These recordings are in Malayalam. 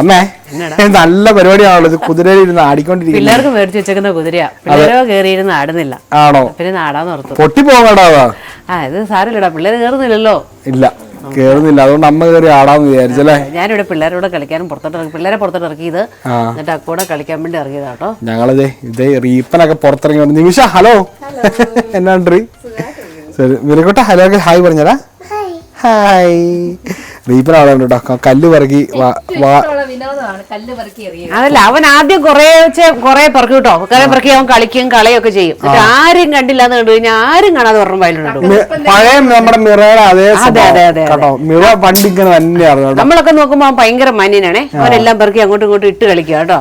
അമ്മേ നല്ല പരിപാടിയാണല്ലോ. ഇത് കുതിരയിൽ ഇരുന്ന് ആടിക്കൊണ്ടിരിക്കുന്നത് പിള്ളേർക്ക് മേടിച്ചു വെച്ചേക്കുന്ന കുതിരയാ. പിള്ളേരോ കയറിയിരുന്ന് ആടുന്നില്ല. ആണോ? പിന്നെ നാടാന്ന് ഓർത്തു. പൊട്ടി പോകണ്ടാ ആ ഇത് സാരമില്ലടാ. പിള്ളേര് കയറുന്നില്ലല്ലോ ഇല്ല കേറുന്നില്ല. അതുകൊണ്ട് അമ്മ കയറി ആടാന്ന് വിചാരിച്ചല്ലേ ഞാനിവിടെ പിള്ളേരോട് കളിക്കാനും പുറത്തോട്ട് ഇറക്കി പിള്ളേരെ പുറത്തോട്ട് ഇറക്കിയത്. എന്നിട്ട് അക്കൂടെ കളിക്കാൻ വേണ്ടി ഇറങ്ങിയതാട്ടോ കേട്ടോ. ഞങ്ങളിതേ ഇതേ റീപ്പനൊക്കെ പുറത്തിറങ്ങി നിമിഷ ഹലോ? എന്നാണ്ട് റീ സരി മിരക്കോട്ടെ ഹലോ ഹായ് പറഞ്ഞരാ ഹായ്. റീപ്പൻ ആളാണ് കേട്ടോ. കല്ല് പറക്കി വാ വാ. കല്ല് പറക്കി എറിയുക. അതല്ല അവൻ ആദ്യം കൊറേ വെച്ച് കൊറേ പറക്കും കേട്ടോ കൊറേ പറക്കി അവൻ കളിക്കും കളയൊക്കെ ചെയ്യും. ആരും കണ്ടില്ല എന്ന് കണ്ടു കഴിഞ്ഞാൽ ആരും കാണാതെ ഒരെണ്ണം വയലിലുണ്ട് മി- പഴയ നമ്മുടെ മിറയുടെ അതേ സ്വഭാവം. അതെ, അതെ, കേട്ടോ. മിറ പണ്ട് ഇങ്ങനെ തന്നെയാണ് നമ്മളൊക്കെ നോക്കുമ്പോ അവൻ ഭയങ്കര മാന്യനാണേ. അവനെല്ലാം പറക്കി അങ്ങോട്ടും ഇങ്ങോട്ടും ഇട്ട് കളിക്കുക കേട്ടോ.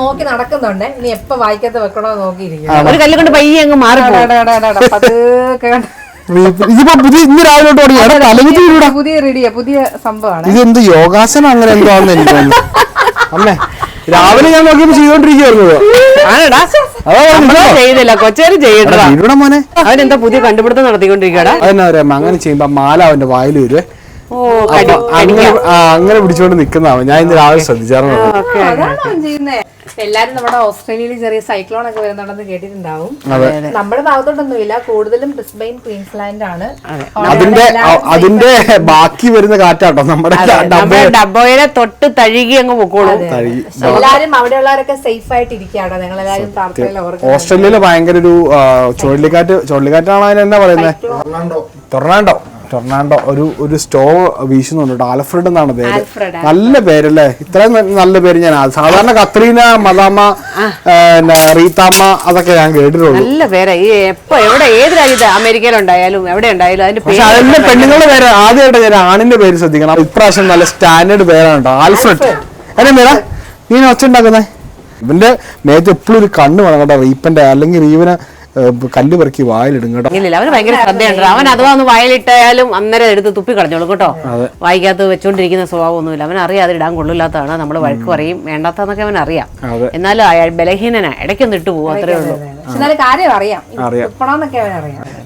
നോക്കി നടക്കുന്നുണ്ട്. ഇനി എപ്പ വായിക്കാത്ത വെക്കണോ നോക്കിയിരിക്കും ഒരു കല്ല് കൊണ്ട് പയ്യെ അങ്ങ് മാറി പതുക്കെ കണ്ട് റീപ്പൻ- ഇതിപ്പോ പുതിയ ഇന്ന് രാവിലെ തുടങ്ങി പുതിയ റെഡിയാ പുതിയ സംഭവമാണ്. ഇത് എന്ത് യോഗാസനം അങ്ങനെ എന്തോ ആണെന്ന് എനിക്ക് തോന്നുന്നു. അമ്മേ രാവിലെ ഞാൻ നോക്കിയപ്പോ ചെയ്തോണ്ടിരിക്കുവായിരുന്നു മോനെ. അവനെന്താ പുതിയ കണ്ടുപിടുത്തം നടത്തിക്കൊണ്ടിരിക്കടാ അതെന്നാ പറയാ അങ്ങനെ ചെയ്യുമ്പോ മാല അവന്റെ വായിൽ വരുവേ. അങ്ങനെ പിടിച്ചോണ്ട് നിക്കുന്നതാവും ഞാൻ ഇന്ന് രാവിലെ ശ്രദ്ധിച്ചാറുണ്ട് അതാണ് അവൻ ചെയ്യുന്നേ? എല്ലാരും നമ്മുടെ ഓസ്ട്രേലിയയിൽ ചെറിയ സൈക്ലോൺ ഒക്കെ വരുന്നുണ്ടെന്ന് കേട്ടിട്ടുണ്ടാവും. നമ്മുടെ ഭാഗത്തോട്ടൊന്നുമില്ല. കൂടുതലും ബ്രിസ്ബെയിൻ ക്വീൻസ്ലാൻഡ് ആണ്. അതിന്റെ അതിന്റെ ബാക്കി വരുന്ന കാറ്റാട്ടോ നമ്മുടെ ഡബോയിലെ തൊട്ട് തഴുകി അങ്ങ് പൊക്കോളും. എല്ലാരും അവിടെയുള്ളവരൊക്കെ സേഫ് ആയിട്ട് ഇരിക്കുകയാണ് എല്ലാവരും പ്രാർത്ഥനയിൽ ഓർക്കുന്നത് ഓസ്ട്രേലിയയിൽ ഭയങ്കര ഒരു ചുഴലിക്കാറ്റ് ചുഴലിക്കാറ്റാണ് അതിന് എന്നാ പറയുന്നത് ടൊർണാണ്ടോ. ടൊർണാണ്ടോ ഒരു ഒരു സ്റ്റോ വീശുന്നുണ്ട് ആൽഫ്രഡ് എന്നാണ് പേര്. നല്ല പേരല്ലേ? ഇത്രയും നല്ല പേര് ഞാൻ സാധാരണ കത്രീന മദാമ പിന്നെ റീത്താമ്മ അതൊക്കെ ഞാൻ കേട്ടിട്ടുള്ളൂ. നല്ല പേരാ. ഈ എപ്പോ എവിടെ ഏത് രാജ്യത്ത് അമേരിക്കയിലുണ്ടായാലും എവിടെ ഉണ്ടായാലും അതിന്റെ പക്ഷെ അതിന്റെ പെണ്ണുങ്ങളുടെ പേര്. ആദ്യമായിട്ട് ഞാൻ ആണിന്റെ പേര് ശ്രദ്ധിക്കണം. ഇപ്രാവശ്യം നല്ല സ്റ്റാൻഡേർഡ് പേരാണ് കേട്ടോ. ആൽഫ്രഡ്. അല്ലേ പേരാ നീ ഒച്ച ഉണ്ടാക്കുന്നേ? ഇവന്റെ മേത്ത് എപ്പോഴും ഒരു കണ്ണ് വേണം കേട്ടോ റീപ്പന്റെ അല്ലെങ്കിൽ റീവനെ കല്ല് പെറുക്കി വായിലിടും കേട്ടോ. അവന് ഭയങ്കര ശ്രദ്ധയുണ്ട്. അവൻ അഥവാ ഒന്ന് വയലിട്ടായാലും അന്നേരം എടുത്ത് തുപ്പി കളഞ്ഞോളും കേട്ടോ. വായിക്കാത്ത വെച്ചോണ്ടിരിക്കുന്ന സ്വഭാവമൊന്നുമില്ല. അവൻ അറിയാം അത് ഇടാൻ കൊള്ളില്ലാത്തതാണ്. നമ്മൾ വഴക്ക് പറയും വേണ്ടാത്തന്നൊക്കെ അവൻ അറിയാം. അതെ. എന്നാലും അയാൾ ബലഹീനനാ. ഇടയ്ക്കൊന്ന് ഇട്ടു പോകും അത്രേ ഉള്ളൂ.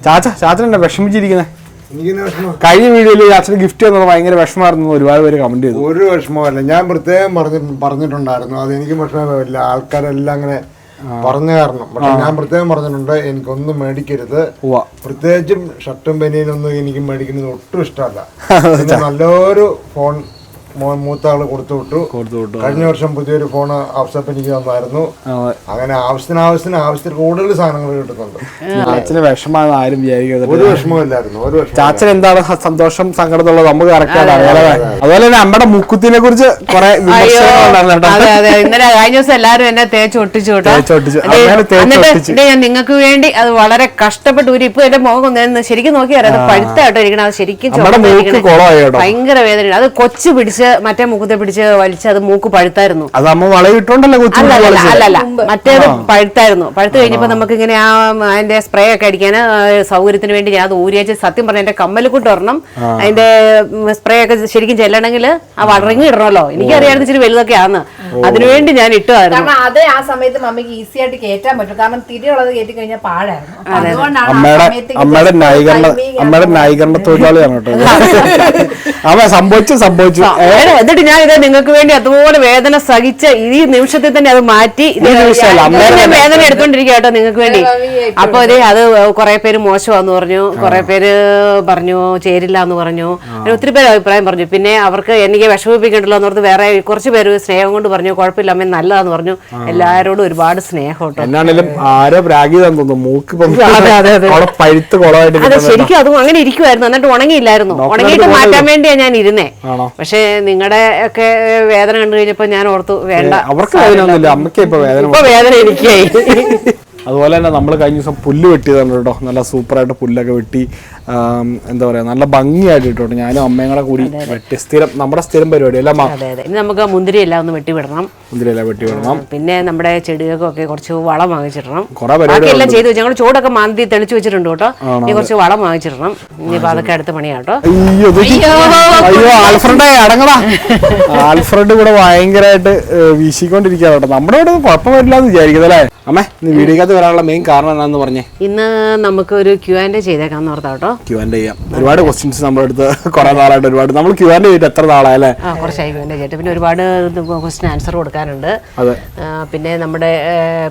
ചാച്ച ചാച്ചനെ വിഷമിച്ചിരിക്കുന്നത് കഴിഞ്ഞ വീഡിയോയിൽ ചാച്ചന് ഗിഫ്റ്റ് തന്നത് ഭയങ്കര വിഷമായിരുന്നു ഒരുപാട് പേര് കമന്റ് ചെയ്തു. ഒരു വിഷമമല്ല. ഞാൻ പ്രത്യേകം പറഞ്ഞു പറഞ്ഞിട്ടുണ്ടായിരുന്നു. അത് എനിക്ക് വിഷമമില്ല. ആൾക്കാരെല്ലാം അങ്ങനെ പറഞ്ഞ കാരണം. പക്ഷെ ഞാൻ പ്രത്യേകം പറഞ്ഞിട്ടുണ്ട് എനിക്കൊന്നും മേടിക്കരുത്. പ്രത്യേകിച്ചും ഷർട്ടും ബനിയനൊന്നും എനിക്ക് മേടിക്കുന്നത് ഒട്ടും ഇഷ്ടമല്ല. നല്ലൊരു ഫോൺ മൂത്ത ആൾ കൊടുത്തു വിട്ടു. കൊടുത്തു വിട്ടു. കഴിഞ്ഞ വർഷം പുതിയൊരു ഫോൺ ആവശ്യപ്പ് എനിക്ക് തന്നായിരുന്നു. അതെ. അങ്ങനെ ആവശ്യത്തിന് ആവശ്യത്തിന് ആവശ്യത്തിന് കൂടുതൽ സാധനങ്ങൾ കിട്ടുന്നുണ്ട്. ചാച്ചന് വിഷമാണ് ആരും വിചാരിക്കുന്നത് ഒരു വിഷമമില്ലായിരുന്നു ഒരു ചാച്ചൻ എന്താണ് സന്തോഷം സന്തോഷം ഉള്ളത് നമുക്ക് കറക്റ്റ് അറിയാലോ? അതുപോലെ തന്നെ നമ്മുടെ മുക്കുത്തിനെ കുറിച്ച് കുറെ ഇന്നലെ കഴിഞ്ഞ ദിവസം എല്ലാരും എന്നെ തേച്ച് ഒട്ടിച്ചു എന്നിട്ട് ഞാൻ നിങ്ങൾക്ക് വേണ്ടി അത് വളരെ കഷ്ടപ്പെട്ട് ഒരു ഇപ്പൊ എന്റെ മുഖം ശരിക്കും നോക്കിയാൽ അത് പഴുത്താട്ടോ ഇരിക്കണം അത് ശരിക്കും നമ്മുടെ മൂക്ക് കുളമായി ഭയങ്കര വേദന അത് കൊച്ചു പിടിച്ച് മറ്റേ മുഖത്തെ പിടിച്ച് വലിച്ച് അത് മൂക്ക് പഴുത്തായിരുന്നു. അത് അമ്മ വളയിട്ടോണ്ടല്ലോ. അല്ലല്ല മറ്റേത് പഴുത്തായിരുന്നു. പഴുത്ത് കഴിഞ്ഞപ്പോ നമുക്ക് ഇങ്ങനെ ആ അതിന്റെ സ്പ്രേ ഒക്കെ അടിക്കാൻ സൗകര്യത്തിന് വേണ്ടി ഞാൻ അത് ഊരിയച്ച് സത്യം പറഞ്ഞ എന്റെ കമ്മലിക്കൂട്ട് ഒരെണ്ണം അതിന്റെ സ്പ്രേ ഒക്കെ ശരിക്കും ചെല്ലണമെങ്കിൽ ആ വളറിങ് ഇടണമല്ലോ എനിക്കറിയാതെ ഇച്ചിരി വലുതൊക്കെ ആണ് അതിനുവേണ്ടി ഞാൻ ഇട്ടുമായിരുന്നു കാരണം അത് ആ സമയത്ത് മമ്മിക്ക് ഈസി ആയിട്ട് കേറ്റാൻ പറ്റും. കാരണം തിരിയുള്ളത് കയറ്റി കഴിഞ്ഞാൽ പാഴായിരുന്നു. അതുകൊണ്ടാണ് അമ്മയുടെ നായികരണ അമ്മയുടെ ന്യായീകരണ തൊഴിലാളിയാണ് കേട്ടോ അവ സംഭവിച്ചു സംഭവിച്ചു. എന്നിട്ട് ഞാൻ ഇത് നിങ്ങൾക്ക് വേണ്ടി അതുപോലെ വേദന സഹിച്ച ഈ നിമിഷത്തിൽ തന്നെ അത് മാറ്റി. വേദന എടുത്തോണ്ടിരിക്കുക കേട്ടോ നിങ്ങൾക്ക് വേണ്ടി. അപ്പൊ അതെ അത് കുറെ പേര് മോശമാന്ന് പറഞ്ഞു. കുറെ പേര് പറഞ്ഞു ചേരില്ല എന്ന് പറഞ്ഞു അങ്ങനെ ഒത്തിരി പേര് അഭിപ്രായം പറഞ്ഞു. പിന്നെ അവർക്ക് എനിക്ക് വിഷമിപ്പിക്കണ്ടല്ലോ എന്ന് ഓർത്ത് വേറെ കുറച്ച് പേര് സ്നേഹം കൊണ്ട് പറഞ്ഞു കുഴപ്പമില്ല അമ്മ നല്ലതാന്ന് പറഞ്ഞു. എല്ലാരോടും ഒരുപാട് സ്നേഹം കേട്ടോ. എന്നാണേലും ആരോ പ്രാഗീതാന്ന് തോന്നുന്നു മൂക്ക് അതെ, പഴുത്ത് കുളമായിട്ട് ശരിക്കും അതും അങ്ങനെ ഇരിക്കുമായിരുന്നു എന്നിട്ട് ഉണങ്ങിയില്ലായിരുന്നു. ഉണങ്ങിയിട്ട് മാറ്റാൻ. വേണ്ടിയാ ഞാൻ ഇരുന്നേ. പക്ഷെ നിങ്ങളുടെ ഒക്കെ വേദന കണ്ടു കഴിഞ്ഞപ്പോ ഞാൻ ഓർത്തു വേണ്ട. അവർക്ക് വേദന ഒന്നുമില്ല അമ്മയ്ക്ക് ഇപ്പൊ വേദന ഇപ്പൊ വേദന എനിക്കായി. അതുപോലെ തന്നെ നമ്മൾ കഴിഞ്ഞ ദിവസം പുല്ല് വെട്ടിയതാണ് കേട്ടോ. നല്ല സൂപ്പറായിട്ട് പുല്ലൊക്കെ വെട്ടി. എന്താ പറയാ നല്ല ഭംഗിയായിട്ട് ഇട്ടോട്ടെ ഞാനും അമ്മയും കൂടെ കൂടി വെട്ടി സ്ഥിരം നമ്മുടെ സ്ഥിരം പരിപാടി അല്ല അമ്മ? അതെ അതെ. ഇനി നമുക്ക് മുന്തിരി എല്ലാം ഒന്ന് വെട്ടിവിടണം. മുന്തിരിയെല്ലാം വെട്ടി വെട്ടിവിടണം പിന്നെ നമ്മുടെ ചെടികൾക്കൊക്കെ കുറച്ച് വളം വാങ്ങിച്ചിടണം. കുറെ പരിപാടി എല്ലാം ചെയ്തു വെച്ചു ഞങ്ങൾ ചൂടൊക്കെ മാന്തി തെളിച്ചു വെച്ചിട്ടുണ്ട് കേട്ടോ. ഇനി കുറച്ച് വളം വാങ്ങിച്ചിടണം. ഇനിയിപ്പോ അതൊക്കെ അടുത്ത പണിയാട്ടോ അയ്യോ ആൽഫ്രഡ് അടങ്ങടാ. ആൽഫ്രഡ് ഇവിടെ ഭയങ്കരമായിട്ട് വീശിക്കൊണ്ടിരിക്കാട്ടോ കേട്ടോ. നമ്മുടെ ഇവിടെ കുഴപ്പം വരില്ല എന്ന് വിചാരിക്കുന്നത് അല്ലേ? അമ്മേ ഇന്ന് വീഡിയോക്കകത്ത് വരാനുള്ള മെയിൻ കാരണം എന്നാന്ന് പറഞ്ഞേ? ഇന്ന് നമുക്ക് ഒരു ക്യൂ ആൻഡ് ചെയ്തേക്കാന്ന് ഓർത്താ കേട്ടോ. ക്യൂ ആൻഡ് ചെയ്യാം. ഒരുപാട് ക്വസ്റ്റ്യൻസ് നമ്മുടെ അടുത്ത് കുറെ നാളായിട്ട് ഒരുപാട്. നമ്മൾ ക്യൂ ആൻഡ് ചെയ്തിട്ട് എത്ര നാളായല്ലേ കുറച്ചായി കുറച്ചായി ആൻഡ് ചെയ്തിട്ട്. പിന്നെ ഒരുപാട് ക്വസ്റ്റ്യൻ ആൻസർ കൊടുക്കാനുണ്ട്. പിന്നെ നമ്മുടെ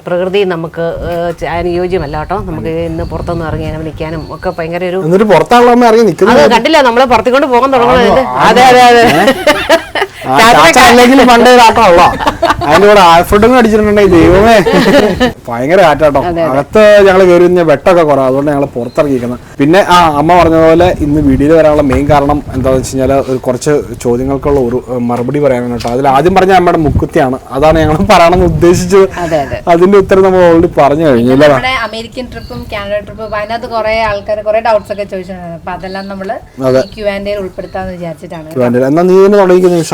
പ്രകൃതി നമുക്ക് അനുയോജ്യമല്ല കേട്ടോ. നമുക്ക് ഇന്ന് പുറത്തൊന്നും ഇറങ്ങി നിൽക്കാനും ഒക്കെ ഭയങ്കര ഒരു പുറത്താണല്ലോ ഇറങ്ങി നിൽക്കുന്നത് കണ്ടില്ല? നമ്മളെ പുറത്തേക്കൊണ്ട് പോകാൻ തുടങ്ങുന്നത് അതെ അതെ അതെ. പണ്ടേ കാട്ടാണല്ലോ അതിന്റെ കൂടെ ആൽഫ്രഡും അടിച്ചിട്ടുണ്ടെങ്കിൽ ദൈവമേ. ഭയങ്കര കാറ്റാട്ടോ. അകത്ത് ഞങ്ങൾ കയറി കഴിഞ്ഞാൽ വെട്ടമൊക്കെ കുറവ്. അതുകൊണ്ട് ഞങ്ങൾ പുറത്തിറങ്ങിയിരിക്കുന്നത് പിന്നെ ആ അമ്മ പറഞ്ഞ പോലെ ഇന്ന് വീഡിയോയിൽ വരാനുള്ള മെയിൻ കാരണം എന്താണെന്ന് വെച്ച് കഴിഞ്ഞാൽ ഒരു കുറച്ച് ചോദ്യങ്ങൾക്കുള്ള ഒരു മറുപടി പറയാനാണ് കേട്ടോ. അതിൽ ആദ്യം പറഞ്ഞ അമ്മയുടെ മുക്കുത്തിയാണ്. അതാണ് ഞങ്ങൾ പറയണമെന്ന് ഉദ്ദേശിച്ചത്. അതെ അതെ. അതിന്റെ ഉത്തരം നമ്മൾ ഓൾറെഡി പറഞ്ഞു കഴിഞ്ഞു നമ്മുടെ അമേരിക്കൻ ട്രിപ്പും കാനഡ ട്രിപ്പും അതിനകത്ത് കുറെ ആൾക്കാർ കുറെ ഡൗട്ട്സ് ഒക്കെ ചോദിച്ചിട്ടുണ്ട്. അപ്പൊ അതെല്ലാം നമ്മൾ ക്യൂ ആൻഡ് ഉൾപ്പെടുത്താന്ന് വിചാരിച്ചിട്ടാണ് എന്നാ നീ തന്നെ തുടങ്ങിക്കുന്ന നിമിഷ?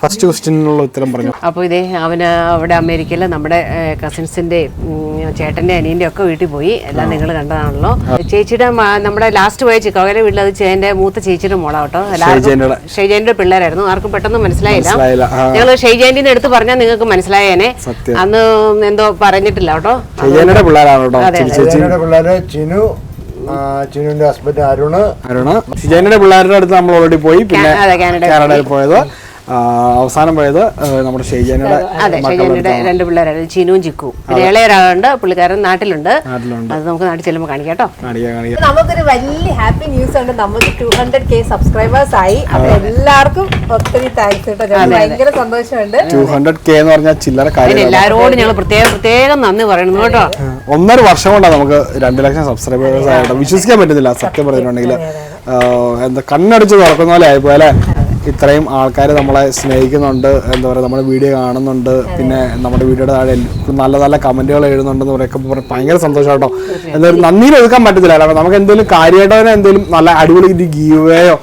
ഫസ്റ്റ് ക്വസ്റ്റ്യനുള്ള ഉത്തരം പറഞ്ഞു. അപ്പോൾ ഇതേ അവന് അവിടെ അമേരിക്കയിൽ നമ്മുടെ കസിൻസിന്റെ ചേട്ടന്റെ അനിയന്റെ ഒക്കെ വീട്ടിൽ പോയി. എല്ലാം നിങ്ങൾ കണ്ടതാണല്ലോ. ചേച്ചിയുടെ നമ്മുടെ ലാസ്റ്റ് പോയ ചിക്കാഗോയിലെ വീട്ടിൽ അത് ചേന്റെ മൂത്ത ചേച്ചിയുടെ മോളാ കേട്ടോ. ഷൈജേന്റെ. ഷൈജാന്റെ പിള്ളേരായിരുന്നു. ആർക്കും പെട്ടെന്ന് മനസ്സിലായില്ല. ഞങ്ങൾ ഷൈജാന്റിന്റെ അടുത്ത് പറഞ്ഞാൽ നിങ്ങൾക്ക് മനസ്സിലായേനെ. അന്ന് എന്തോ പറഞ്ഞിട്ടില്ല കേട്ടോ. ചിനു ചിനുവിന്റെ ഹസ്ബൻഡ് അരുണ്. അരുണ്. ഷിജാനിയുടെ പിള്ളേരുടെ അടുത്ത് നമ്മൾ ഓൾറെഡി പോയി. പിന്നെ കാനഡയിൽ പോയത്. അവസാനം പോയത് നമ്മുടെ ഷെയ്ജാനയുടെ രണ്ട് പിള്ളേരായിരുന്നു ചിനുവും ചിക്കും പിന്നെ ഇളയൊരാളുണ്ട് പുള്ളിക്കാരൻ നാട്ടിലുണ്ട്. നാട്ടിലുണ്ട്. അത് നമുക്ക് നാട്ടിൽ ചെല്ലുമ്പോൾ കാണിക്കാം നമുക്കൊരു വലിയ ഹാപ്പി ന്യൂസ് ഉണ്ട് നമുക്ക് ടു ഹൺഡ്രഡ് കെ സബ്സ്ക്രൈബേഴ്സ് ആയി. അപ്പൊ എല്ലാവർക്കും ഒത്തിരി താങ്ക്സ് കേട്ടോ. ഭയങ്കര സന്തോഷമുണ്ട്. ടു ഹൺഡ്രഡ് കെ എന്ന് പറഞ്ഞാൽ ചില്ലറ കാര്യം എല്ലാവരോടും ഞങ്ങൾ പ്രത്യേകം പ്രത്യേകം നന്ദി പറയുന്നു കേട്ടോ. ഒന്നര വർഷം കൊണ്ടാണ് നമുക്ക് രണ്ട് ലക്ഷം സബ്സ്ക്രൈബേഴ്സ് ആയിട്ട് വിശ്വസിക്കാൻ പറ്റുന്നില്ല സത്യം പറഞ്ഞിട്ടുണ്ടെങ്കിൽ എന്താ കണ്ണടിച്ച് തുറക്കുന്ന പോലെ ആയിപ്പോ അല്ലേ ഇത്രയും ആൾക്കാർ നമ്മളെ സ്നേഹിക്കുന്നുണ്ട് എന്താ പറയുക നമ്മുടെ വീഡിയോ കാണുന്നുണ്ട് പിന്നെ നമ്മുടെ വീഡിയോയുടെ താഴെ നല്ല നല്ല കമന്റുകൾ എഴുതുന്നുണ്ടെന്ന് പറയുമ്പോൾ ഭയങ്കര സന്തോഷം കേട്ടോ എന്തായാലും നന്ദിയിൽ ഒതുക്കാൻ പറ്റത്തില്ല നമുക്ക് എന്തെങ്കിലും കാര്യമായിട്ട് എന്തെങ്കിലും നല്ല അടിപൊളി ഗീവയോ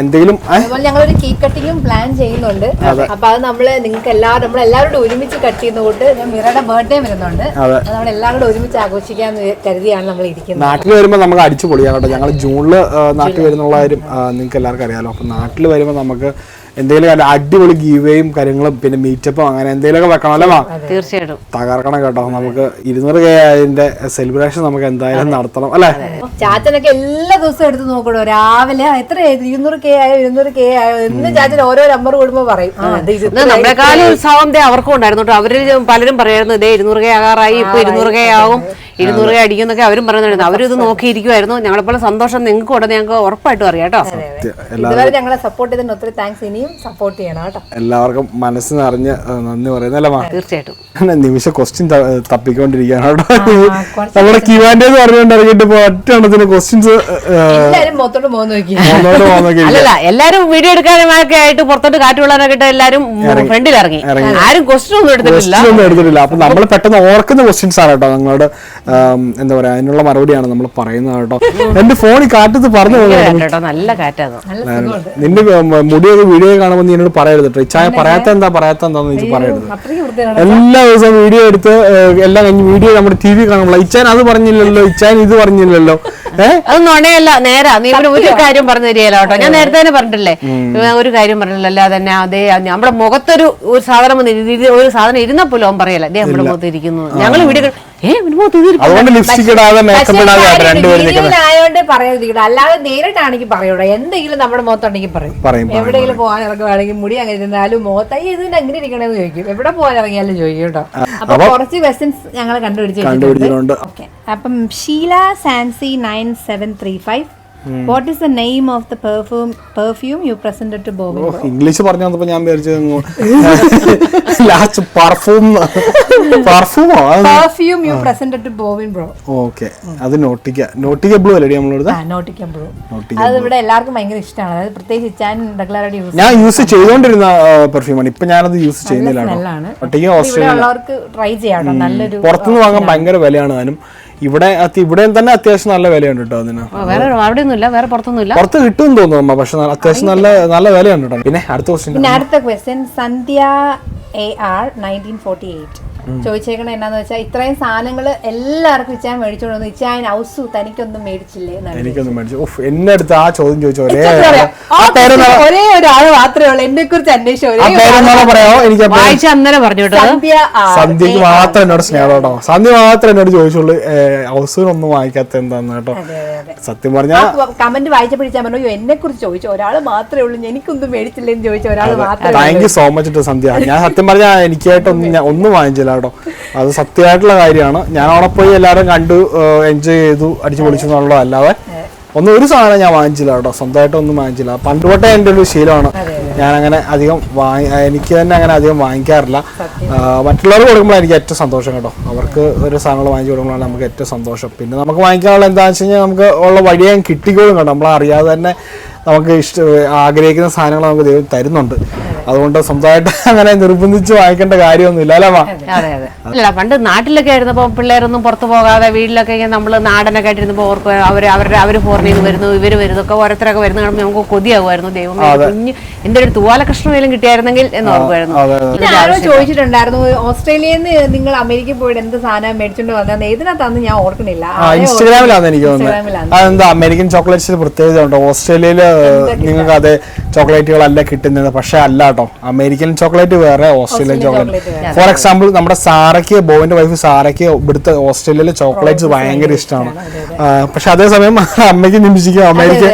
എന്തെങ്കിലും? അതുപോലെ ഞങ്ങളൊരു കേക്ക് കട്ടിങ്ങും പ്ലാൻ ചെയ്യുന്നുണ്ട്. അപ്പൊ അത് നമ്മൾ നിങ്ങൾക്ക് എല്ലാവരും നമ്മൾ എല്ലാവരോടും ഒരുമിച്ച് കട്ട് ചെയ്യുന്നതുകൊണ്ട് മിറയുടെ ബർത്ത്ഡേ വരുന്നുണ്ട്. നമ്മൾ എല്ലാവരോടും ഒരുമിച്ച് ആഘോഷിക്കാന്ന് കരുതിയാണ് നമ്മൾ ഇരിക്കുന്നത്. നാട്ടിൽ വരുമ്പോൾ നമുക്ക് അടിച്ചു പൊളിയാം കേട്ടോ ഞങ്ങൾ ജൂണിൽ നാട്ടിൽ വരുന്നുള്ള കാര്യം നിങ്ങൾക്ക് എല്ലാവർക്കും അറിയാലോ. അപ്പൊ നാട്ടിൽ വരുമ്പോൾ നമുക്ക് എന്തെങ്കിലും അടിപൊളി ഗീവേയും കാര്യങ്ങളും പിന്നെ മീറ്റപ്പും അങ്ങനെ എന്തെങ്കിലുമൊക്കെ വെക്കണം അല്ലേ വാ തീർച്ചയായിട്ടും. തകർക്കണം കേട്ടോ. നമുക്ക് ഇരുന്നൂറ് കെ അതിന്റെ സെലിബ്രേഷൻ നമുക്ക് എന്തായാലും നടത്തണം അല്ലേ? ചാച്ചനൊക്കെ എല്ലാ ദിവസവും എടുത്ത് നോക്കണോ? രാവിലെ എത്ര ഇരുന്നൂറ് കെ ആയോ ഇരുന്നൂറ് കെ ആയോ? എന്ന് ചാച്ചൻ ഓരോ നമ്പർ കൂടുമ്പോ പറയും. നമ്മളെക്കാളും ഉത്സാഹം ദേ അവർക്കും ഉണ്ടായിരുന്നു കേട്ടോ. അവർ പലരും പറയായിരുന്നു ഇതേ ഇരുന്നൂറ് കെ ആകാറായി ഇപ്പൊ ഇരുന്നൂറ് കെ ആവും. ഇരുന്നൂറ് കെ അടിക്കുന്നൊക്കെ അവരും പറയുന്നുണ്ടായിരുന്നു. അവരിത് ഇത് നോക്കിയിരിക്കുമായിരുന്നു ഞങ്ങളെപ്പോലെ സന്തോഷം നിങ്ങൾക്ക് ഉടനെ ഞങ്ങൾക്ക് ഉറപ്പായിട്ടും അറിയാം കേട്ടോ. ഇതുവരെ ഞങ്ങളെ സപ്പോർട്ട് ചെയ്തതിന് ഒത്തിരി താങ്ക്സ് ഇനിയും സപ്പോർട്ട് ചെയ്യണം കേട്ടോ. എല്ലാവർക്കും മനസ്സ് നിറഞ്ഞ് നന്ദി പറയുന്നല്ലേ തീർച്ചയായിട്ടും. നിമിഷ ക്വസ്റ്റ്യൻ തപ്പിക്കൊണ്ടിരിക്കുകയാണ് കേട്ടോ. നമ്മുടെ കിവാന്റെ എന്ന് പറഞ്ഞുകൊണ്ട് ഇറങ്ങിയിട്ട് ഒറ്റ എണ്ണത്തിന് ക്വസ്റ്റ്യൻസ് മൊത്തോട്ട് പോകുന്ന അല്ലല്ല എല്ലാരും വീഡിയോ എടുക്കാനൊക്കെ ആയിട്ട് പുറത്തോട്ട് കാറ്റ് കൊള്ളാനൊക്കെ എല്ലാരും ഫ്രണ്ടിൽ ഇറങ്ങി. ആരും ക്വസ്റ്റ്യൻ ഒന്നും എടുത്തിട്ടില്ല. ക്വസ്റ്റ്യൻ ഒന്നും എടുത്തിട്ടില്ല. അപ്പൊ നമ്മൾ പെട്ടെന്ന് ഓർക്കുന്ന ക്വസ്റ്റ്യൻസ് ആണ് കേട്ടോ നിങ്ങളോട് എന്താ പറയാ അതിനുള്ള മറുപടിയാണ് നമ്മൾ പറയുന്നത് കേട്ടോ. എന്റെ ഫോണിൽ കാറ്റത്ത് പറഞ്ഞു കേട്ടോ നല്ല കാറ്റാണ് നിന്റെ മുടിയൊക്കെ മുടിയൊക്കെ വീഡിയോ കാണുമ്പോൾ നീ എന്നോട് പറയരുത് കേട്ടോ ഇച്ചായ പറയാത്ത എന്താ? പറയാത്ത എന്താന്ന് എനിക്ക് പറയരുത്. എല്ലാ ദിവസവും വീഡിയോ എടുത്ത് എല്ലാം കഴിഞ്ഞ് വീഡിയോ നമ്മുടെ ടി വി കാണുമ്പോൾ ഇച്ചാൻ അത് പറഞ്ഞില്ലല്ലോ ഇച്ചാൻ ഇത് പറഞ്ഞില്ലല്ലോ. അത് നുണയല്ല നേരാ. നീ ഇവിടെ ഒരു കാര്യം പറഞ്ഞു തരികയല്ലോ കേട്ടോ. ഞാൻ നേരത്തെ തന്നെ പറഞ്ഞിട്ടില്ലേ? ഒരു കാര്യം പറഞ്ഞില്ല അല്ലാതെ തന്നെ അതേ നമ്മുടെ മുഖത്തൊരു ഒരു സാധനം ഒരു സാധനം ഇരുന്നപ്പോലും അവൻ പറയല്ല. ദേ നമ്മുടെ മുഖത്ത് ഇരിക്കുന്നു. ഞങ്ങൾ വീഡിയോ മുഖത്ത് അതുകൊണ്ട് ലിപ്സ്റ്റിക് ഇടാതെ മേക്കപ്പ് ഇടാതെ രണ്ടുപേരും പറയാതിരിക്കണം അല്ലാതെ നേരിട്ടാണെങ്കിൽ പറയൂടാ. എന്തെങ്കിലും നമ്മുടെ മുഖത്തുണ്ടെങ്കിൽ പറയും. എവിടെയെങ്കിലും പോകാൻ ഇറങ്ങുവാണെങ്കിൽ മുടി അങ്ങനെ ഇരുന്നാലും മുഖത്തായി ഇതിന് എങ്ങനെ ഇരിക്കണമെന്ന് ചോദിക്കും. എവിടെ പോകാൻ ഇറങ്ങിയാലും ചോദിക്കും കേട്ടോ. അപ്പൊ കുറച്ച് ക്വസ്റ്റ്യൻസ് ഞങ്ങൾ. കണ്ടുപിടിച്ചിട്ടുണ്ട്. Okay. അപ്പം Sheela സാൻസി nine seven three five what is the name of the perfume perfume you presented to Bobby English പറഞ്ഞു വന്നപ്പോ ഞാൻ വിചാരിച്ചു ലാസ്റ്റ് പെർഫ്യൂം പെർഫ്യൂമോ പെർഫ്യൂം യു പ്രസന്റഡ് ടു ബോബിൻ ബ്രോ ഓക്കേ അത് നോട്ടിക്ക നോട്ടിക്കബിളും അല്ലേ നമ്മളോട് ആ നോട്ടിക്കം ബ്രോ അത് ഇവിടെ എല്ലാവർക്കും ഭയങ്കര ഇഷ്ടമാണ് അതായത് പ്രത്യേകിച്ച് ഇച്ചാൻ റെഗുലറായിട്ട് യൂസ് ഞാൻ യൂസ് ചെയ്തുകൊണ്ടിരുന്ന പെർഫ്യൂമാണ് ഇപ്പൊ ഞാനത് യൂസ് ചെയ്യുന്നില്ല ഒട്ടിക്ക ഓസ്ട്രേലിയ ഉള്ളവർക്ക് ട്രൈ ചെയ്യാം നല്ലൊരു പുറത്തുനിന്ന് വാങ്ങാൻ ഭയങ്കര വിലയാണ് അതിനും ഇവിടെ ഇവിടെ ഇവിടെയും തന്നെ അത്യാവശ്യം നല്ല വിലയുണ്ട് കേട്ടോ അതിന്. വേറെ അവിടെ ഒന്നുമില്ല വേറെ പുറത്തൊന്നുമില്ല? പുറത്ത് കിട്ടും തോന്നുന്നു അമ്മ പക്ഷെ അത്യാവശ്യം നല്ല നല്ല വിലയുണ്ട് കേട്ടോ പിന്നെ അടുത്ത ക്വസ്റ്റ്യൻ പിന്നെ അടുത്ത question Sandhya A R nineteen forty eight ചോദിച്ചേക്കണ എന്നാന്ന് വെച്ചാൽ ഇത്രയും സാധനങ്ങൾ എല്ലാവർക്കും ഇച്ചാൻ മേടിച്ചോണ്ട് വന്നു. ഇച്ചാൻ ഔസു തനിക്കൊന്നും മേടിച്ചില്ലേ എനിക്കൊന്നും മേടിച്ചു ഉഫ് എന്നെ അടുത്ത് ആ ചോദ്യം ചോദിച്ചു ഒരേ ഒരേ ഒരാൾ മാത്രമേ ഉള്ളൂ. എന്നെ കുറിച്ച് അന്വേഷിച്ചു പറയാമോ എനിക്ക് വായിച്ച അന്നേരം പറഞ്ഞു കേട്ടോ. സന്ധ്യ ആ, സന്ധ്യക്ക് മാത്രം എന്നോട് സ്നേഹം കേട്ടോ സന്ധ്യ മാത്രം എന്നോട് ചോദിച്ചുള്ളൂ ഹൗസിനൊന്നും വാങ്ങിക്കാത്ത എന്താന്ന് കേട്ടോ. അതെ, അതെ. സത്യം പറഞ്ഞാൽ കമന്റ് വായിച്ചപ്പോഴാ പറഞ്ഞു എന്നെ കുറിച്ച് ചോദിച്ചു ഒരാൾ മാത്രമേ ഉള്ളൂ. എനിക്കൊന്നും മേടിച്ചില്ലെന്ന് ചോദിച്ച ഒരാൾ മാത്രമേ thank you so much Sandhya. ഞാൻ സത്യം പറഞ്ഞാൽ എനിക്കായിട്ടൊന്നും ഞാൻ ഒന്നും വാങ്ങിച്ചില്ല. കേട്ടോ. അത് സത്യമായിട്ടുള്ള കാര്യമാണ്. ഞാൻ അവിടെ പോയി എല്ലാവരും കണ്ടു എൻജോയ് ചെയ്തു അടിച്ചു പൊളിച്ചു എന്നുള്ളത് അല്ലാതെ ഒന്നും ഒരു സാധനം ഞാൻ വാങ്ങിച്ചില്ല കേട്ടോ. സ്വന്തമായിട്ട് ഒന്നും വാങ്ങിച്ചില്ല. പണ്ട് തൊട്ടേ എന്റെ ഒരു ശീലമാണ്. ഞാൻ അങ്ങനെ അധികം വാങ്ങി എനിക്ക് തന്നെ അങ്ങനെ അധികം വാങ്ങിക്കാറില്ല. മറ്റുള്ളവർ കൊടുക്കുമ്പോൾ എനിക്ക് ഏറ്റവും സന്തോഷം കേട്ടോ. അവർക്ക് ഒരു സാധനങ്ങൾ വാങ്ങിച്ചു കൊടുക്കുമ്പോഴാണ് നമുക്ക് ഏറ്റവും സന്തോഷം. പിന്നെ നമുക്ക് വാങ്ങിക്കാനുള്ള എന്താണെന്ന് വെച്ച് കഴിഞ്ഞാൽ നമുക്ക് ഉള്ള വഴിയെ കിട്ടിക്കോളും കേട്ടോ. നമ്മൾ അറിയാതെ തന്നെ നമുക്ക് ഇഷ്ട ആഗ്രഹിക്കുന്ന സാധനങ്ങൾ നമുക്ക് ദൈവം തരുന്നുണ്ട്. അതുകൊണ്ട് സ്വന്തമായിട്ട് അങ്ങനെ നിർബന്ധിച്ച് വാങ്ങിക്കേണ്ട കാര്യമൊന്നുമില്ല അല്ലേ അതെ അതെ അല്ല പണ്ട് നാട്ടിലൊക്കെ ആയിരുന്നപ്പോ പിള്ളേരൊന്നും പുറത്തു പോകാതെ വീട്ടിലൊക്കെ നമ്മൾ നമ്മൾ നാടനൊക്കെ ആയിട്ടിരുന്നപ്പോ ഓർക്ക് അവർ അവരുടെ അവർ ഫോറിനിൽ നിന്ന് വരുന്നു ഇവർ വരുന്നു ഒക്കെ ഓരോരുത്തരൊക്കെ വരുന്ന കാണുമ്പോൾ നമുക്ക് കൊതിയാകുമായിരുന്നു. ദൈവം കുഞ്ഞ് എന്റെ ഒരു തൂവാലകൃഷ്ണ വേലും കിട്ടിയായിരുന്നെങ്കിൽ എന്ന് ഓർക്കുമായിരുന്നു. ചോദിച്ചിട്ടുണ്ടായിരുന്നു ഓസ്ട്രേലിയയിൽ നിന്ന് നിങ്ങൾ അമേരിക്കയിൽ പോയിട്ട് എന്ത് സാധനം മേടിച്ചോണ്ട് വന്നത് ഏതിനകത്താന്ന് ഞാൻ ഓർക്കുന്നില്ല. ഇൻസ്റ്റാഗ്രാമിലാണ് എനിക്ക് തോന്നുന്നത്. അതെന്താ അമേരിക്കൻ ചോക്ലേറ്റ്സിന് പ്രത്യേകത ഉണ്ട്? ഓസ്ട്രേലിയയിൽ നിങ്ങൾക്ക് അതേ ചോക്ലേറ്റുകളല്ല കിട്ടുന്നത്. പക്ഷെ അല്ല കേട്ടോ. അമേരിക്കൻ ചോക്ലേറ്റ് വേറെ ഓസ്ട്രേലിയൻ ചോക്ലേറ്റ്. ഫോർ എക്സാമ്പിൾ നമ്മുടെ സാറയ്ക്ക് ബോവിന്റെ വൈഫ് സാറയ്ക്ക് ഇവിടുത്തെ ഓസ്ട്രേലിയയിലെ ചോക്ലേറ്റ്സ് ഭയങ്കര ഇഷ്ടമാണ്. പക്ഷെ അതേസമയം അമ്മയ്ക്ക് നിമിഷിക്കും അമേരിക്ക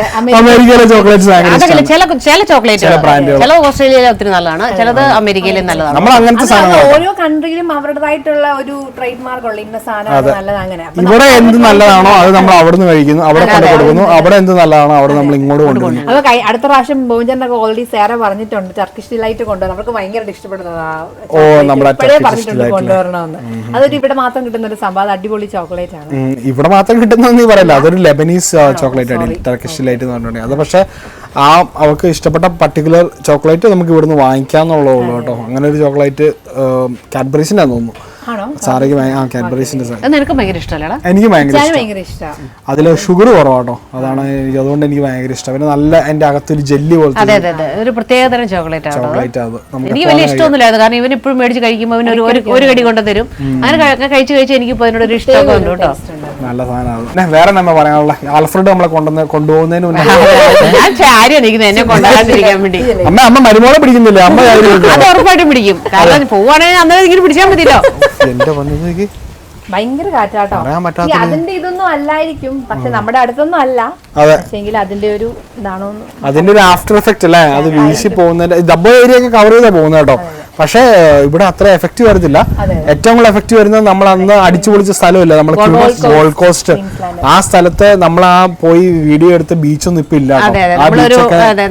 അമേരിക്കയിലെ ചോക്ലേറ്റ്സ് ഭയങ്കര ഇഷ്ടമാണ്. ചില ചില ചോക്ലേറ്റ് ചില brandകൾ. ചില ഓസ്ട്രേലിയയിലെ ഒത്തിരി നല്ലതാണ് ചിലത് അമേരിക്കയിലെ നല്ലതാണ്. നമ്മൾ അങ്ങനത്തെ സാധനങ്ങൾ ഓരോ കൺട്രിയിലും അവരുടേതായിട്ടുള്ള ഒരു ട്രേഡ് മാർക്ക് ഉള്ള ഇന്ന സാധനം നല്ലത് അങ്ങനെ. ഇവിടെ എന്ത് നല്ലതാണോ അത് നമ്മൾ അവിടെ നിന്ന് കഴിക്കുന്നു അവിടെ കൊണ്ട് കൊടുക്കുന്നു അവിടെ എന്ത് നല്ലതാണോ അവിടെ നമ്മൾ ഇങ്ങോട്ട് കൊണ്ടുവരുന്നു. അപ്പൊ അടുത്ത പ്രാവശ്യം ബോജനൊക്കെ ഓൾറെഡി സേറെ പറഞ്ഞിട്ടുണ്ട് ടർക്കിഷ് ഡിലൈറ്റ് കൊണ്ടുവരണം. അവർക്ക് ഭയങ്കര ഇഷ്ടപ്പെടുന്നതാ. ഓ, നമ്മുടെ ഇപ്പോഴേ പറഞ്ഞിട്ടുണ്ട് കൊണ്ടുവരണമെന്ന്. അതൊരു ഇവിടെ മാത്രം കിട്ടുന്ന ഒരു സംഭവം അത് അടിപൊളി ചോക്ലേറ്റ് ആണ്. ഇവിടെ മാത്രം കിട്ടുന്ന പറയല്ല? അതൊരു ലെബനീസ് ചോക്ലേറ്റ് ആണ് ടർക്കിഷ് ഡിലൈറ്റ് എന്ന് പറഞ്ഞിട്ടുണ്ടെങ്കിൽ. അത് പക്ഷെ ആ അവർക്ക് ഇഷ്ടപ്പെട്ട പർട്ടിക്കുലർ ചോക്ലേറ്റ് നമുക്ക് ഇവിടുന്ന് വാങ്ങിക്കാന്നുള്ളൂ കേട്ടോ. അങ്ങനെ ഒരു ചോക്ലേറ്റ് കാഡ്ബറീസിന്റെ തോന്നുന്നു. സാറയ്ക്ക് ആ കാഡ്ബറീസിന്റെ എനിക്ക് ഭയങ്കര ഇഷ്ടമാണ് അതിൽ ഷുഗർ കുറവാട്ടോ അതാണ് എനിക്ക് അതുകൊണ്ട് എനിക്ക് ഭയങ്കര ഇഷ്ടം. പിന്നെ നല്ല അതിന്റെ അകത്തൊരു ജെല്ലി പോലത്തെ ഒരു പ്രത്യേകതരം ചോക്ലേറ്റ് ചോക്ലേറ്റ് അത്. എനിക്ക് വലിയ ഇഷ്ടമൊന്നുമില്ലായിരുന്നു. കാരണം ഇവൻ ഇപ്പോഴും മേടിച്ച് കഴിക്കുമ്പോൾ അവന് ഒരു ഒരു- കടി കൊണ്ട് തരും അങ്ങനെ കഴി- കഴിച്ച് കഴിച്ച് എനിക്ക് ഇപ്പോൾ അതിനോട് ഒരു ഇഷ്ടമൊക്കെ ഉണ്ട്. കേട്ടോ നല്ല സാധനമാണ് വേറെ നമ്മ പറയാനുള്ള? ആൽഫ്രഡ് നമ്മളെ കൊണ്ടുവന്ന് കൊണ്ടുപോകുന്നതിന് മുന്നേ. അമ്മ അമ്മ മരുമോളെ പിടിക്കുന്നില്ല? അമ്മ ഉറപ്പായിട്ടും പിടിക്കും. കാരണം പോവാണെങ്കിൽ അന്നേരം പിടിച്ചാൽ മതിയല്ലോ. എന്റെ ഭയങ്കര കാറ്റാട്ടോ. അതിന്റെ ഇതൊന്നും അല്ലായിരിക്കും. പക്ഷെ നമ്മുടെ അടുത്തൊന്നും അല്ല. പക്ഷെങ്കിൽ അതിന്റെ ഒരു ഇതാണോ അതിന്റെ ഒരു ആഫ്റ്റർ എഫക്റ്റ് അല്ലേ? അത് വീശി പോകുന്നതിന്റെ ഡബിൾ ഏരിയ ഒക്കെ കവർ ചെയ്താ പോകുന്ന കേട്ടോ. പക്ഷേ ഇവിടെ അത്ര എഫക്റ്റ് വരുന്നില്ല. ഏറ്റവും കൂടുതൽ എഫക്റ്റ് വരുന്നത് നമ്മൾ അന്ന് അടിച്ചു പൊളിച്ച സ്ഥലമില്ല. നമ്മൾ ഗോൾഡ് കോസ്റ്റ് ആ സ്ഥലത്തെ നമ്മൾ ആ പോയി വീഡിയോ എടുത്ത് ബീച്ചൊന്നും ഇപ്പൊ ഇല്ല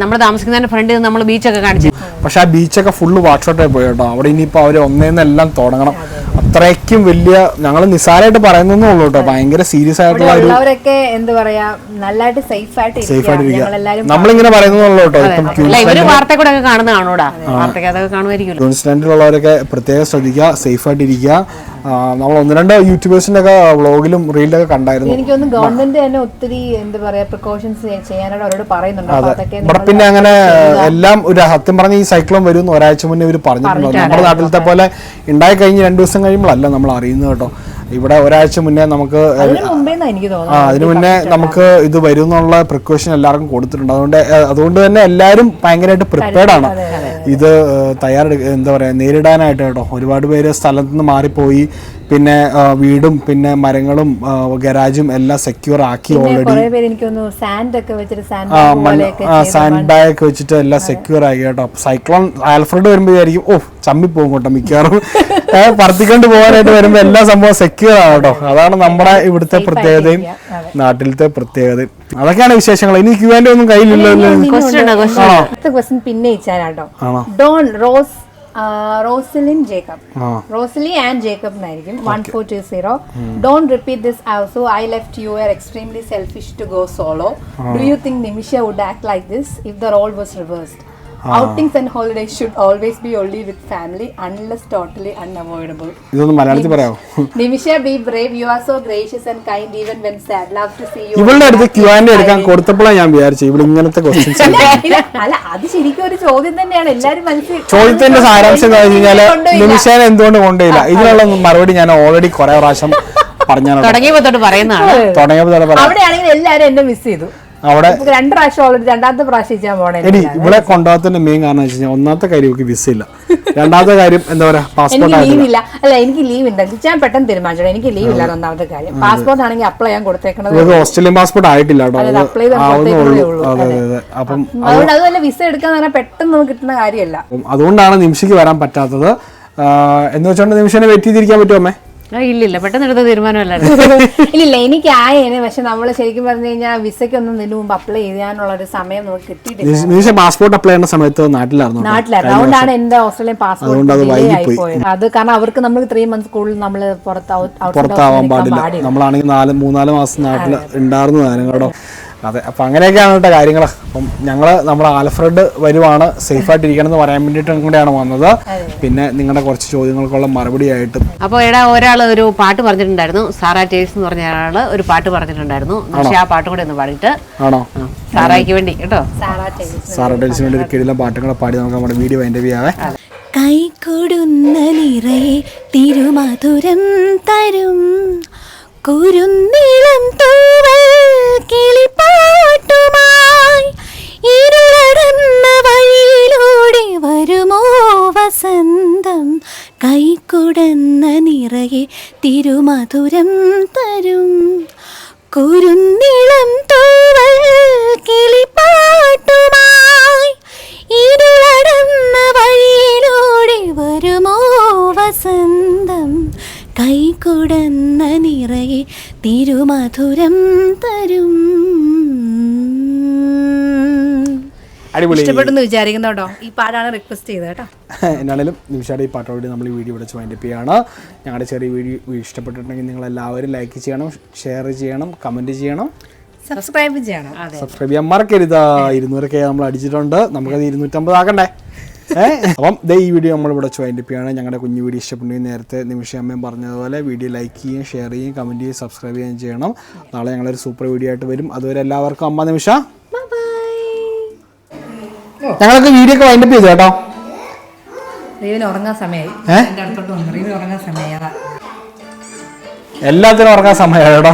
നമ്മൾ താമസിക്കുന്നതിന്റെ ഫ്രണ്ടിൽ നമ്മൾ ബീച്ചൊക്കെ കാണിച്ചു. പക്ഷെ ആ ബീച്ചൊക്കെ ഫുള്ള് വാട്ട്ഷോട്ടായി പോയി കേട്ടോ. അവിടെ ഇനിയിപ്പോ അവർ ഒന്നേന്നെല്ലാം തുടങ്ങണം. അത്രയ്ക്കും വലിയ ഞങ്ങൾ നിസ്സാരമായിട്ട് പറയുന്നേ ഉള്ളൂ കേട്ടോ. ഭയങ്കര സീരിയസ് ആയിട്ടുള്ള ഒരു എന്താ പറയാ നല്ലതായിട്ട് സേഫ് ആയിട്ട് സേഫ് ഇരിക്കുക. ഉള്ളൂ നമ്മളിങ്ങനെ കേട്ടോ. ഇവർ വാർത്ത കൂടെ ഒക്കെ കാണുന്ന കാണൂടാ വാർത്തയ്ക്ക് അതൊക്കെ കാണുമായിരിക്കുമല്ലോ. ക്യൂൻസ്ലാൻഡിലുള്ളവരൊക്കെ പ്രത്യേകം ശ്രദ്ധിക്കുക സേഫ് ആയിട്ടിരിക്കുക ആ, നമ്മൾ ഒന്ന് രണ്ട് യൂട്യൂബേഴ്സിന്റെ ഒക്കെ വ്ളോഗിലും റീലിലൊക്കെ കണ്ടായിരുന്നു. എനിക്കൊന്ന് ഗവൺമെന്റ് തന്നെ ഒത്തിരി എന്താ പറയാ പ്രിക്കോഷൻസ് ചെയ്യാനായിട്ട് അവരോട് പറയുന്നുണ്ട്. ഇവിടെ പിന്നെ അങ്ങനെ എല്ലാം ഒരു സത്യം പറഞ്ഞ ഈ സൈക്ലോൺ വരും ഒരാഴ്ച മുന്നേ ഇവർ പറഞ്ഞിട്ടുണ്ടോ. നമ്മുടെ നാട്ടിലത്തെ പോലെ ഉണ്ടായി കഴിഞ്ഞ് രണ്ടു ദിവസം കഴിയുമ്പോഴല്ല നമ്മൾ അറിയുന്നത് കേട്ടോ. ഇവിടെ ഒരാഴ്ച മുന്നേ നമുക്ക് ആ അതിനു മുന്നേ നമുക്ക് ഇത് വരും എന്നുള്ള പ്രിക്കോഷൻ എല്ലാവർക്കും കൊടുത്തിട്ടുണ്ട്. അതുകൊണ്ട് അതുകൊണ്ട് തന്നെ എല്ലാവരും ഭയങ്കരമായിട്ട് പ്രിപ്പയർഡ് ആണ്. ഇത് തയ്യാറെടു എന്താ പറയുക നേരിടാനായിട്ട് കേട്ടോ. ഒരുപാട് പേര് സ്ഥലത്ത് നിന്ന് മാറിപ്പോയി. പിന്നെ വീടും പിന്നെ മരങ്ങളും ഗരാജും എല്ലാം സെക്യൂർ ആക്കി ഓൾറെഡി കുറെ പേര് എനിക്ക് തോന്നുന്നു സാൻഡ് ഒക്കെ വെച്ചിട്ട് സാൻഡ് ആ ആ സാൻഡ് ബാഗ് ഒക്കെ വെച്ചിട്ട് എല്ലാം സെക്യൂർ ആക്കി കേട്ടോ. സൈക്ലോൺ ആൽഫ്രഡ് വരുമ്പോഴായിരിക്കും വിചാരിക്കും ഓ ചമ്മി പോകും കേട്ടോ മിക്കവാറും. പറത്തിക്കൊണ്ട് പോകാനായിട്ട് വരുമ്പോ എല്ലാ സംഭവം സെക്യൂർ ആണ് കേട്ടോ. അതാണ് നമ്മുടെ ഇവിടുത്തെ പ്രത്യേകതയും നാട്ടിലത്തെ പ്രത്യേകതയും. അതൊക്കെയാണ് വിശേഷങ്ങൾ. ഇനി ക്യൂ ആൻഡ് ഒന്നും കയ്യിലില്ലല്ലോ പിന്നെ Don Rose Rosalin Jacob. Rosali and Jacob എന്നായിരിക്കും. One four two zero don't repeat this also I left you are extremely selfish to go solo do you think Nimisha would act like this if the role was reversed outings and holiday should always be only with family unless totally unavoidable ഇതൊന്നും മലയാളത്തിൽ പറയാമോ? Nimisha be brave you are so gracious and kind even when sad love to see you ഇവളുടെ അടുത്ത് ക്യൂ ആൻഡ് എടുക്കാൻ കൊടുത്തപ്പോഴാണ് ഞാൻ വിചാരിച്ചു ഇവിടെ ഇങ്ങനത്തെ ക്വസ്റ്റ്യൻസ് അല്ല അത് ശരിക്കും ഒരു ചോദ്യം തന്നെയാണ്. എല്ലാരും മനസ്സിൽ ചോദ്യത്തിന്റെ സാരാംശം എന്ന് പറഞ്ഞു നിമിഷയെ കൊണ്ടുപോയില്ല. നിമിഷേനെ എന്തുകൊണ്ട് കൊണ്ടുപോയില്ല ഇതിനുള്ള മറുപടി ഞാൻ ഓൾറെഡി കുറെ പ്രാവശ്യം പറഞ്ഞാണ്. തുടങ്ങിയപ്പോ തൊട്ട് പറയുന്നതാണ്. തുടങ്ങിയപ്പോൾ തൊട്ട് പറയാം. അവിടെയാണെങ്കിൽ എല്ലാരും എന്നെ മിസ് ചെയ്തു. അവിടെ രണ്ട് പ്രാവശ്യം ഓൾറെഡി രണ്ടാമത്തെ പ്രാവശ്യം പോണേ എടി ഇവിടെ കൊണ്ടുപോകത്തിന്റെ മെയിൻ കാരണം വെച്ച് കഴിഞ്ഞാൽ ഒന്നാമത്തെ കാര്യം എനിക്ക് വിസ ഇല്ല. രണ്ടാമത്തെ കാര്യം എന്താ പറയാ പാസ്പോർട്ട് ലീവ് ഇല്ല. അല്ല എനിക്ക് ലീവ് ഉണ്ട് ഞാൻ പെട്ടെന്ന് തീരുമാനിച്ചോ എനിക്ക് ലീവ് ഇല്ല ഒന്നാമത്തെ കാര്യം. പാസ്പോർട്ട് ആണെങ്കിൽ അപ്ലൈ ചെയ്യാൻ കൊടുത്തേക്കണത് ഓസ്ട്രേലിയൻ പാസ്പോർട്ട് ആയിട്ടില്ല അപ്പം അതുകൊണ്ട് അതുമല്ല വിസ പറഞ്ഞാൽ പെട്ടെന്ന് കിട്ടുന്ന കാര്യമല്ല. അതുകൊണ്ടാണ് നിമിഷയ്ക്ക് വരാൻ പറ്റാത്തത്. എന്ന് വെച്ചോണ്ട് നിമിഷം വെയിറ്റ് ചെയ്തിരിക്കാൻ പറ്റുമോ അമ്മേ? ഇല്ലില്ല പെട്ടെന്ന് എടുത്ത തീരുമാനമല്ലായിരുന്നു. ഇല്ലില്ല എനിക്ക് ആയേനെ പക്ഷെ നമ്മൾ ശരിക്കും പറഞ്ഞു കഴിഞ്ഞാൽ വിസയ്ക്ക് ഒന്നും ഇതിനു മുമ്പ് അപ്ലൈ ചെയ്യാനുള്ള ഒരു സമയം നമുക്ക് കിട്ടിയിട്ടില്ല. പാസ്പോർട്ട് അപ്ലൈ ചെയ്യുന്ന സമയത്ത് നാട്ടിലായിരുന്നു. നാട്ടിലായിരുന്നു. അതുകൊണ്ടാണ് എന്റെ ഓസ്ട്രേലിയൻ പാസ്പോർട്ട് അത് ഡിലേ പോയത് അത് കാരണം അവർക്ക് നമ്മൾ ത്രീ മന്ത്സ് കൂടുതൽ നമ്മൾ പുറത്താവാൻ പാടില്ല. നമ്മളാണെങ്കിൽ നാല് മൂന്നാൽ മാസം നാട്ടിൽ ഉണ്ടായിരുന്നു കേട്ടോ അതെ അപ്പം അങ്ങനെയൊക്കെയാണ് കേട്ടോ കാര്യങ്ങൾ അപ്പം ഞങ്ങൾ നമ്മുടെ ആൽഫ്രഡ് വരുവാണ്. സേഫ് ആയിട്ട് ഇരിക്കണം എന്ന് പറയാൻ വേണ്ടിയിട്ടും കൂടെയാണ് വന്നത്. പിന്നെ നിങ്ങളുടെ കുറച്ച് ചോദ്യങ്ങൾക്കുള്ള മറുപടി ആയിട്ട് അപ്പോൾ എടാ ഒരാൾ ഒരു പാട്ട് പറഞ്ഞിട്ടുണ്ടായിരുന്നു. സാറാ ടേസ് എന്ന് പറഞ്ഞ ഒരാൾ ഒരു പാട്ട് പറഞ്ഞിട്ടുണ്ടായിരുന്നു. പക്ഷെ ആ പാട്ട് കൂടെ ഒന്ന് പാടിയിട്ട്. ആണോ? സാറായിക്ക് വേണ്ടി കേട്ടോ. സാറാ ഡെൽസിന് വേണ്ടി ഒരു കിടിലം പാട്ടുകളെ പാടി നമുക്ക് നമ്മുടെ വീഡിയോ അതിന്റെ ചെയ്യാവേ. കൈകൊടുന്ന നിറയെ തിരുമധുരം തരും. കുരുന്നിളം തൂവൽ കിളിപ്പാട്ടുമായി ഇഷ്ടപ്പെട്ടെന്ന് വിചാരിക്കുന്നു കേട്ടോ ഈ പാട്ടാണ് റിക്വസ്റ്റ് ചെയ്തത് കേട്ടോ. എന്നാലും നിമിഷയുടെ ഈ പാട്ടോട് നമ്മൾ ഈ വീഡിയോ വിളിച്ച് വൈൻഡപ്പ് ചെയ്യാണ് ഞങ്ങളുടെ ചെറിയ വീഡിയോ ഇഷ്ടപ്പെട്ടിട്ടുണ്ടെങ്കിൽ നിങ്ങൾ എല്ലാവരും ലൈക്ക് ചെയ്യണം ഷെയർ ചെയ്യണം കമന്റ് ചെയ്യണം. സബ്സ്ക്രൈബ് ചെയ്യണം. സബ്സ്ക്രൈബ് ചെയ്യാൻ മറക്കരുത്. ഇരുന്നൂറൊക്കെ നമ്മൾ അടിച്ചിട്ടുണ്ട്. നമുക്കത് ഇരുന്നൂറ്റമ്പത് ആക്കണ്ടേ? അപ്പം ദേ ഈ വീഡിയോ നമ്മൾ ഇവിടെ വൈൻഡപ്പ് ചെയ്യാണ് ഞങ്ങളുടെ കുഞ്ഞു വീഡിയോ ഇഷ്ടപ്പെട്ടെങ്കിൽ നേരത്തെ നിമിഷ അമ്മയും പറഞ്ഞതുപോലെ വീഡിയോ ലൈക്ക് ചെയ്യുകയും ഷെയർ ചെയ്യുകയും കമന്റ് ചെയ്യുകയും സബ്സ്ക്രൈബ് ചെയ്യുകയും ചെയ്യണം. നാളെ ഞങ്ങളൊരു സൂപ്പർ വീഡിയോ ആയിട്ട് വരും. അതുവരെ എല്ലാവർക്കും അമ്മ നിമിഷ. ഞങ്ങളൊക്കെ വീഡിയോ ഒക്കെ വൈൻഡപ്പ് ചെയ്തു കേട്ടോ. റീവിന് ഉറങ്ങാൻ സമയമായി ഏ? എന്റെ അടുത്തോട്ട് വന്നു. റീവിന് ഉറങ്ങാൻ സമയമായി അതാ. എല്ലാത്തിനും ഉറങ്ങാൻ സമയമാണ് കേട്ടോ